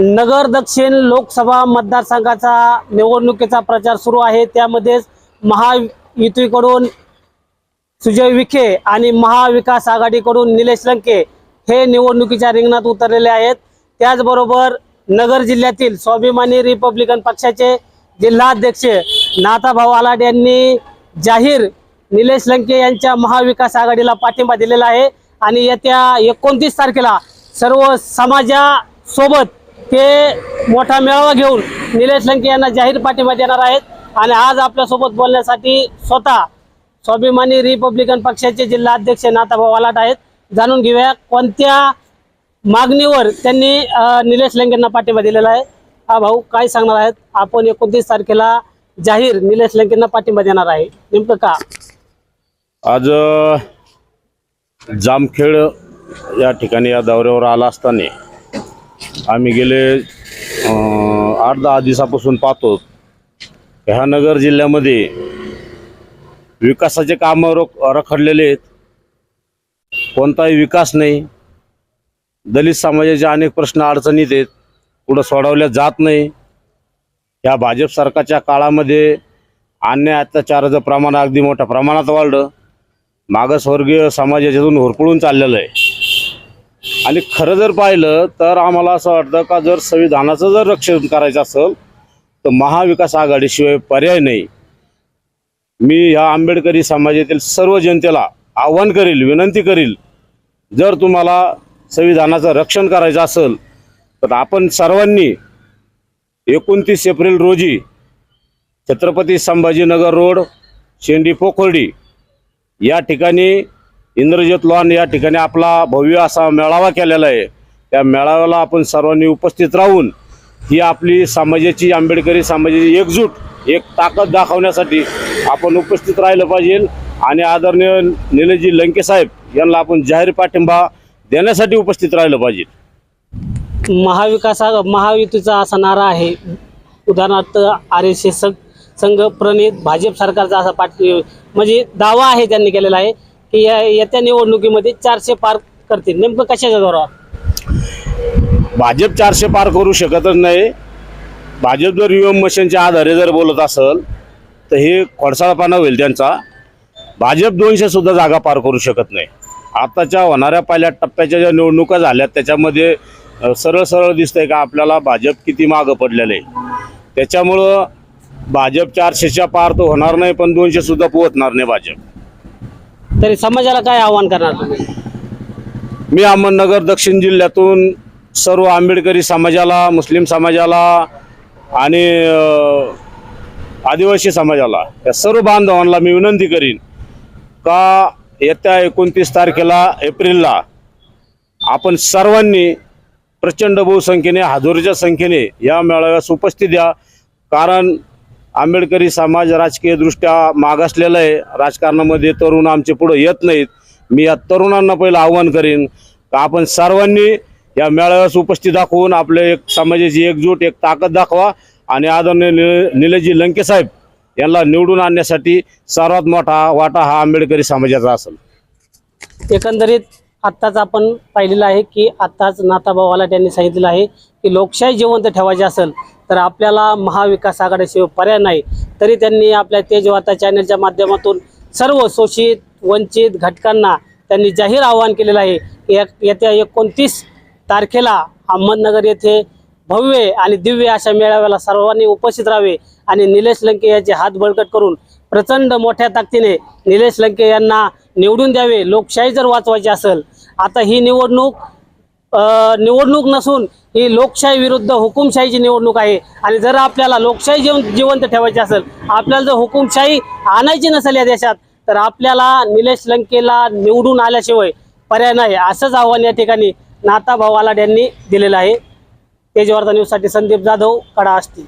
नगर दक्षिण लोकसभा मतदारसंघाचा निवडणुकीचा प्रचार सुरू आहे. त्यामध्येच महायुतीकडून सुजय विखे आणि महाविकास आघाडीकडून निलेश लंके हे निवडणुकीच्या रिंगणात उतरलेले आहेत. त्याचबरोबर नगर जिल्ह्यातील स्वाभिमानी रिपब्लिकन पक्षाचे जिल्हाध्यक्ष नाथाभाऊ आलाड यांनी जाहीर निलेश लंके यांच्या महाविकास आघाडीला पाठिंबा दिलेला आहे. आणि येत्या एकोणतीस तारखेला सर्व समाजासोबत ते मोठा मेळावा घेऊन निलेश लंके यांना जाहीर पाठिंबा देणार आहेत. आणि आज आपल्यासोबत बोलण्यासाठी स्वतः स्वाभिमानी रिपब्लिकन पक्षाचे जिल्हा अध्यक्ष नाथाभाऊ आलाट आहेत. जाणून घेऊया कोणत्या मागणीवर त्यांनी निलेश लंकेंना पाठिंबा दिलेला आहे. हा भाऊ काय सांगणार आहेत? आपण एकोणतीस तारखेला जाहीर निलेश लंकेंना पाठिंबा देणार आहे. नेमकं का? आज जामखेड या ठिकाणी या दौऱ्यावर आला असताना आम्ही गेले आठ दहा दिवसापासून पाहतो. ह्या नगर जिल्ह्यामध्ये विकासाचे कामं रोख रखडलेले आहेत. कोणताही विकास नाही. दलित समाजाचे अनेक प्रश्न अडचणीत आहेत. कुठं सोडवल्या जात नाही. या भाजप सरकारच्या काळामध्ये अन्याय अत्याचाराचं प्रमाण अगदी मोठ्या प्रमाणात वाढलं. मागासवर्गीय समाजाच्यातून होरपळून चाललेलं आहे. आणि खरं जर पाहिलं तर आम्हाला असं वाटतं का जर संविधानाचं जर रक्षण करायचं असेल तर महाविकास आघाडीशिवाय पर्याय नाही. मी ह्या आंबेडकरी समाजातील सर्व जनतेला आव्हान करील विनंती करील जर तुम्हाला संविधानाचं रक्षण करायचं असेल तर आपण सर्वांनी एकोणतीस एप्रिल रोजी छत्रपती संभाजीनगर रोड शेंडी पोखर्डी या ठिकाणी इंद्रजित लॉन या ठिकाणी आपला भव्य असा मेळावा केलेला आहे. त्या मेळाव्याला आपण सर्वांनी उपस्थित राहून ही आपली समाजाची आंबेडकरी समाजाची एकजूट एक ताकद दाखवण्यासाठी आपण उपस्थित राहिलं पाहिजे. आणि आदरणीय निलजी लंकेसाहेब यांना आपण जाहीर पाठिंबा देण्यासाठी उपस्थित राहिलं पाहिजे. महाविकास महायुतीचा असा नारा आहे. उदाहरणार्थ आर एस एस संघ प्रणित भाजप सरकारचा असा पाठ म्हणजे दावा आहे त्यांनी केलेला आहे. की या येत्या निवडणुकीमध्ये चारशे पार करतील. नेमकं कशाच्या जोरावर? भाजप चारशे पार करू शकतच नाही. भाजप जर युएम मशीनच्या आधारे जर बोलत असेल तर हे खोडसाळपणा होईल त्यांचा. भाजप दोनशे सुद्धा जागा पार करू शकत नाही. आताच्या होणाऱ्या पहिल्या टप्प्याच्या ज्या निवडणुका झाल्यात त्याच्यामध्ये सरळ सरळ दिसतंय का आपल्याला भाजप किती मागं पडलेलं आहे. त्याच्यामुळं भाजप चारशेच्या पार तर होणार नाही पण दोनशे सुद्धा पोहोचणार नाही भाजप. तरी समाजाला काय आव्हान करणार तुम्ही? मी अहमदनगर दक्षिण जिल्ह्यातून सर्व आंबेडकरी समाजाला मुस्लिम समाजाला आणि आदिवासी समाजाला या सर्व बांधवांना मी विनंती करीन का येत्या एकोणतीस तारखेला एप्रिलला आपण सर्वांनी प्रचंड बहुसंख्येने हजारोच्या संख्येने या मेळाव्यास उपस्थित द्या. कारण आंबेडकरी समाज राजकीयदृष्ट्या मागासलेला आहे. राजकारणामध्ये तरुण आमचे पुढं येत नाहीत. मी या तरुणांना पहिलं आव्हान करीन. का आपण सर्वांनी या मेळाव्यास उपस्थित दाखवून आपले एक समाजाची एकजूट एक ताकद दाखवा. आणि आदरणीय निल निलेशजी लंके साहेब यांना निवडून आणण्यासाठी सर्वात मोठा वाटा हा आंबेडकरी समाजाचा असेल. एकंदरीत आत्ताच आपण पाहिलेलं आहे की आत्ताच नाताभावाला त्यांनी सांगितलं सांगितलेलं आहे की लोकशाही जिवंत ठेवायची असेल तर आपल्याला महाविकास आघाडीशिवाय पर्याय नाही. तरी त्यांनी आपल्या तेजवाता चॅनलच्या माध्यमातून सर्व शोषित वंचित घटकांना त्यांनी जाहीर आवाहन केलेलं आहे. एक- येत्या एकोणतीस तारखेला अहमदनगर येथे भव्य आणि दिव्य अशा मेळाव्याला सर्वांनी उपस्थित राहावे आणि निलेश लंके यांचे हात बळकट करून प्रचंड मोठ्या ताकदीने निलेश लंके यांना निवडून द्यावे लोकशाही जर वाचवायची असेल आता ही निवडणूक निवडणूक नसून ही लोकशाही विरुद्ध हुकुमशाहीची निवडणूक आहे. आणि जर आपल्याला लोकशाही जिवंत जिवंत ठेवायची असेल आपल्याला जर हुकुमशाही आणायची नसेल या देशात तर आपल्याला निलेश लंकेला निवडून आल्याशिवाय पर्याय नाही असंच आव्हान या ठिकाणी नाथाभाऊ आलाड यांनी दिलेलं आहे. तेजवार्ता न्यूजसाठी संदीप जाधव कडा असतील